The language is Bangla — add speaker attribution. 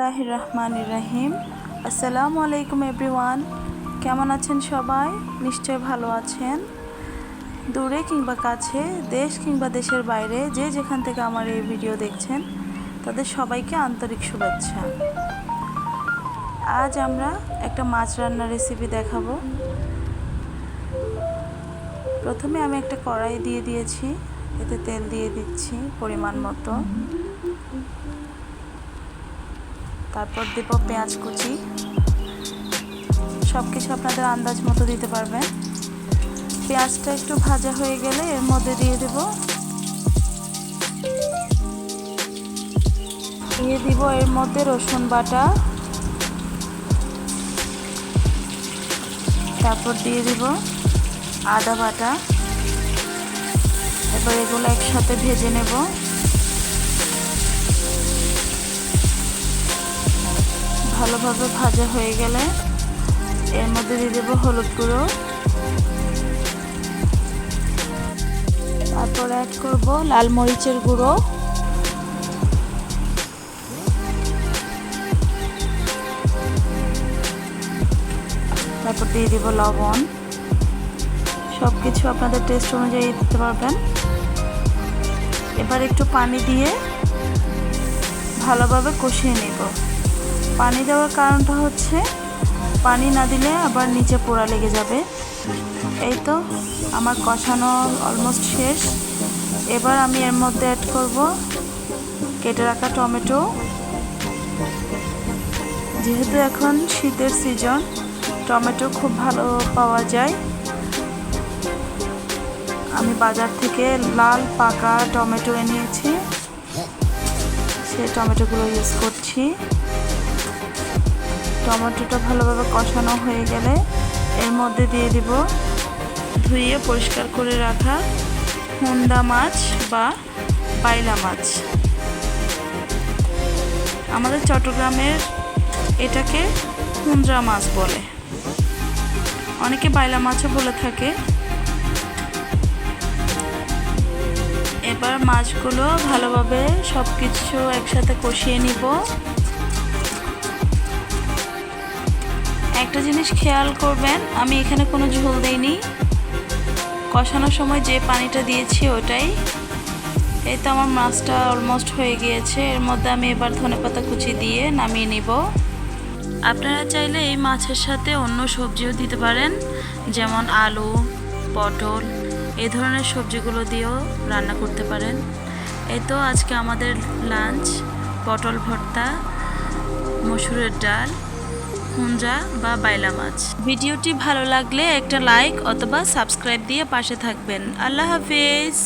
Speaker 1: বিসমিল্লাহ রহমান রাহিম আসসালামু আলাইকুম এভরিওয়ান। কেমন আছেন সবাই? নিশ্চয় ভালো আছেন। দূরে কিংবা কাছে, দেশ কিংবা দেশের বাইরে, যে যেখান থেকে আমার এই ভিডিও দেখছেন, তাদের সবাইকে আন্তরিক শুভেচ্ছা। আজ আমরা একটা মাছ রান্নার রেসিপি দেখাবো। প্রথমে আমি একটা কড়াই দিয়ে দিয়েছি, এতে তেল দিয়ে দিচ্ছি পরিমাণ মতো। তারপর দেব পেঁয়াজ কুচি। সব কিছু আপনাদের আন্দাজ মতো দিতে পারবেন। পেঁয়াজটা একটু ভাজা হয়ে গেলে এর মধ্যে দিয়ে দেব। দিয়ে দিব এর মধ্যে রসুন বাটা। তারপর দিয়ে দিব আদা বাটা। এবার এগুলো একসাথে ভেজে নেব। ভালোভাবে ভাজা হয়ে গেলে এর মধ্যে দিয়ে দেবো হলুদ গুঁড়ো। তারপর অ্যাড করব লাল মরিচের গুঁড়ো। তারপর দিয়ে দিব লবণ। সব কিছু আপনাদের টেস্ট অনুযায়ী দিতে পারবেন। এবার একটু পানি দিয়ে ভালোভাবে কষিয়ে নেব। পানি দেওয়ার কারণটা হচ্ছে পানি না দিলে আবার নিচে পোড়া লেগে যাবে। এই তো আমার কষানো অলমোস্ট শেষ। এবার আমি এর মধ্যে অ্যাড করব কেটে রাখা টমেটো। যেহেতু এখন শীতের সিজন টমেটো খুব ভালো পাওয়া যায়। আমি বাজার থেকে লাল পাকা টমেটো এনেছি। সেই টমেটোগুলো ইউজ করছি। টমেটোটা ভালোভাবে কষানো হয়ে গেলে এর মধ্যে দিয়ে দিব ধুয়ে পরিষ্কার করে রাখা হুন্দা মাছ বা বাইলা মাছ। আমাদের চট্টগ্রামের এটাকে হুন্ডা মাছ বলে। অনেকে বাইলা মাছও বলে থাকে। এবার মাছগুলো ভালোভাবে সব কিছু একসাথে কষিয়ে নিব। একটা জিনিস খেয়াল করবেন, আমি এখানে কোনো ঝোল দেইনি। কষানোর সময় যে পানিটা দিয়েছি ওটাই। এই তো আমার মাছটা অলমোস্ট হয়ে গিয়েছে। এর মধ্যে আমি এবার ধনেপাতা কুচি দিয়ে নামিয়ে নিব। আপনারা চাইলে এই মাছের সাথে অন্য সবজিও দিতে পারেন, যেমন আলু, পটল এই ধরনের সবজিগুলো দিয়েও রান্না করতে পারেন। এই তো আজকে আমাদের লাঞ্চ পটল ভর্তা, মসুরের ডাল। হুঞ্জা বা বাইলা মাছ ভিডিওটি ভালো লাগলে একটা লাইক অথবা সাবস্ক্রাইব দিয়ে পাশে থাকবেন। আল্লাহ হাফিজ।